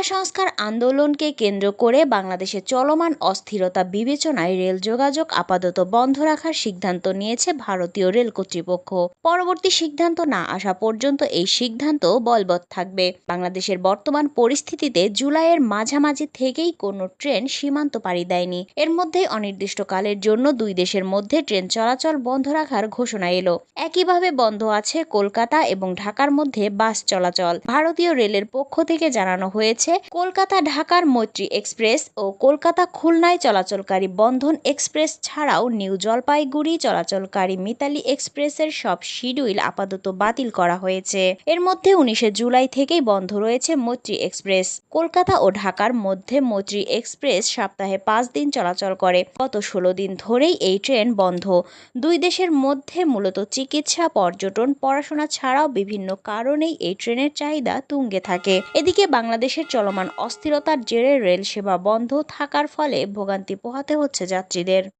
কোটা সংস্কার আন্দোলনকে কেন্দ্র করে বাংলাদেশে চলমান অস্থিরতা বিবেচনায় রেল যোগাযোগ আপাতত বন্ধ রাখার সিদ্ধান্ত নিয়েছে ভারতীয় রেল কর্তৃপক্ষ। পরবর্তী সিদ্ধান্ত না আসা পর্যন্ত এই সিদ্ধান্ত বলবৎ থাকবে। বাংলাদেশের বর্তমান পরিস্থিতিতে জুলাইয়ের মাঝামাঝি থেকেই কোনো ট্রেন সীমান্ত পাড়ি দেয়নি। এর মধ্যেই অনির্দিষ্টকালের জন্য দুই দেশের মধ্যে ট্রেন চলাচল বন্ধ রাখার ঘোষণা এলো। একইভাবে বন্ধ আছে কলকাতা এবং ঢাকার মধ্যে বাস চলাচল। ভারতীয় রেলের পক্ষ থেকে জানানো হয়েছে কলকাতা ঢাকার মৈত্রী এক্সপ্রেস ও কলকাতা খুলনায় চলাচলকারী বন্ধন এক্সপ্রেস ছাড়াও নিউ জলপাইগুড়ি চলাচলকারী মিতালি এক্সপ্রেসের সব শিডিউল আপাতত বাতিল করা হয়েছে। এর মধ্যে উনিশে জুলাই থেকেই বন্ধ রয়েছে মৈত্রী এক্সপ্রেস। কলকাতা ও ঢাকার মধ্যে মৈত্রী এক্সপ্রেস সপ্তাহে পাঁচ দিন চলাচল করে। গত ষোলো দিন ধরেই এই ট্রেন বন্ধ। দুই দেশের মধ্যে মূলত চিকিৎসা, পর্যটন, পড়াশোনা ছাড়াও বিভিন্ন কারণেই এই ট্রেনের চাহিদা তুঙ্গে থাকে। এদিকে বাংলাদেশের চলমান অস্থিরতার জেরে রেল সেবা বন্ধ থাকার ফলে ভোগান্তি পোহাতে হচ্ছে যাত্রীদের।